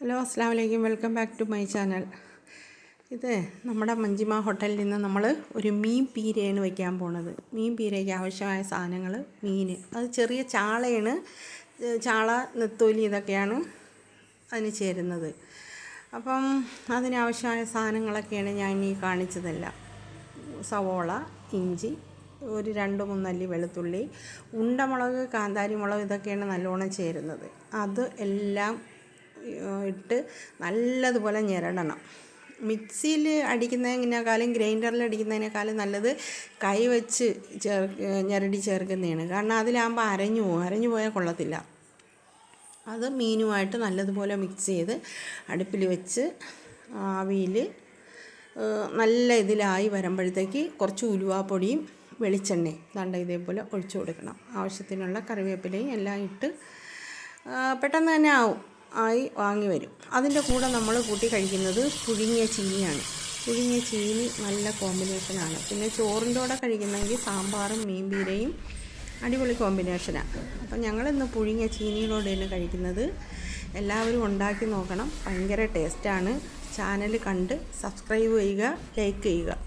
Hello അസ്സാം വലൈക്കും welcome back to my channel. ഇത് നമ്മുടെ മഞ്ജിമ ഹോട്ടലിൽ നിന്ന് നമ്മൾ ഒരു മീൻ പീരയാണ് വയ്ക്കാൻ പോണത്. മീൻ പീരയ്ക്ക് ആവശ്യമായ സാധനങ്ങൾ മീൻ. അത് ചെറിയ ചാളയാണ്. ചാള നെത്തോലി ഇതൊക്കെയാണ് അതിന് ചേരുന്നത്. അപ്പം അതിനാവശ്യമായ സാധനങ്ങളൊക്കെയാണ് ഞാൻ ഈ കാണിച്ചതല്ല. സവോള ഇഞ്ചി ഒരു രണ്ട് മൂന്നല്ലി വെളുത്തുള്ളി ഉണ്ടമുളക് കാന്താരി മുളക് ഇതൊക്കെയാണ് നല്ലോണം ചേരുന്നത്. അത് എല്ലാം ഇട്ട് നല്ലതുപോലെ ഞെരടണം. മിക്സിയിൽ അടിക്കുന്നതിനേക്കാളും ഗ്രൈൻഡറിൽ അടിക്കുന്നതിനേക്കാളും നല്ലത് കൈ വെച്ച് ചേർ ഞെരടി ചേർക്കുന്നതാണ്. കാരണം അതിലാകുമ്പോൾ അരഞ്ഞു പോകും അരഞ്ഞു പോയാൽ കൊള്ളത്തില്ല. അത് മീനുമായിട്ട് നല്ലതുപോലെ മിക്സ് ചെയ്ത് അടുപ്പിൽ വെച്ച് ആവിയിൽ നല്ല ഇതിലായി വരുമ്പോഴത്തേക്ക് കുറച്ച് ഉലുവാപ്പൊടിയും വെളിച്ചെണ്ണയും ദണ്ട ഇതേപോലെ ഒഴിച്ചു കൊടുക്കണം. ആവശ്യത്തിനുള്ള കറിവേപ്പിലയും എല്ലാം ഇട്ട് പെട്ടെന്ന് തന്നെ ആവും. ആയി വാങ്ങി വരും. അതിന്റെ കൂടെ നമ്മൾ കൂട്ടി കഴിക്കുന്നത് പുഴുങ്ങിയ ചീനിയാണ്. പുഴുങ്ങിയ ചീനി നല്ല കോമ്പിനേഷനാണ് പിന്നെ ചോറിന്റെ കൂടെ കഴിക്കുന്നെങ്കിൽ സാമ്പാറും മീൻ പീരയും അടിപൊളി കോമ്പിനേഷനാണ് അപ്പം ഞങ്ങളിന്ന് പുഴുങ്ങിയ ചീനിയോടെയാണ് കഴിക്കുന്നത് എല്ലാവരും ഉണ്ടാക്കി നോക്കണം. ഭയങ്കര ടേസ്റ്റാണ് ചാനൽ കണ്ട് സബ്സ്ക്രൈബ് ചെയ്യുക ലൈക്ക് ചെയ്യുക.